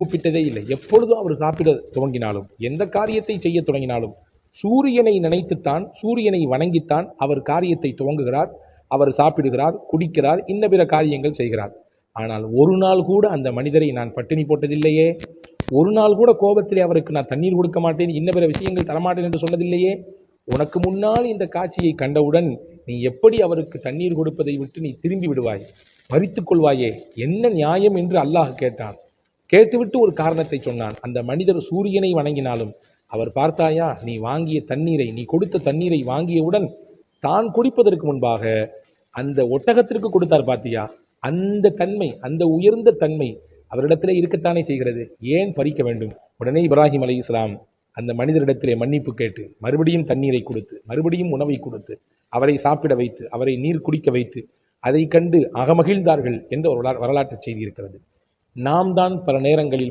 கூப்பிட்டதே இல்லை. எப்பொழுதும் அவர் சாப்பிட துவங்கினாலும் எந்த காரியத்தை செய்ய தொடங்கினாலும் சூரியனை நினைத்துத்தான் சூரியனை வணங்கித்தான் அவர் காரியத்தை துவங்குகிறார் அவர் சாப்பிடுகிறார் குடிக்கிறார் இன்ன பிற காரியங்கள் செய்கிறார். ஆனால் ஒரு நாள் கூட அந்த மனிதரை நான் பட்டினி போட்டதில்லையே. ஒரு நாள் கூட கோபத்திலே அவருக்கு நான் தண்ணீர் கொடுக்க மாட்டேன் இன்ன பிற விஷயங்கள் தரமாட்டேன் என்று சொன்னதில்லையே. உனக்கு முன்னால் இந்த காட்சியை கண்டவுடன் நீ எப்படி அவருக்கு தண்ணீர் கொடுப்பதை விட்டு நீ திரும்பி விடுவாய்? மறித்துக் கொள்வாயே. என்ன நியாயம் என்று அல்லாஹ் கேட்டான். கேட்டுவிட்டு ஒரு காரணத்தை சொன்னான். அந்த மனிதர் சூரியனை வணங்கினாலும் அவர் பார்த்தாயா நீ வாங்கிய தண்ணீரை நீ கொடுத்த தண்ணீரை வாங்கியவுடன் தான் குடிப்பதற்கு முன்பாக அந்த ஒட்டகத்திற்கு கொடுத்தார் பாத்தியா? அந்த தன்மை அந்த உயர்ந்த தன்மை அவரிடத்திலே இருக்கத்தானே செய்கிறது. ஏன் பறிக்க வேண்டும்? உடனே இப்ராஹிம் அலி இஸ்லாம் அந்த மனிதரிடத்திலே மன்னிப்பு கேட்டு மறுபடியும் தண்ணீரை கொடுத்து மறுபடியும் உணவை கொடுத்து அவரை சாப்பிட வைத்து அவரை நீர் குடிக்க வைத்து அதை கண்டு அகமகிழ்ந்தார்கள் என்ற ஒரு வரலாற்று செய்தி இருக்கிறது. நாம் தான் பல நேரங்களில்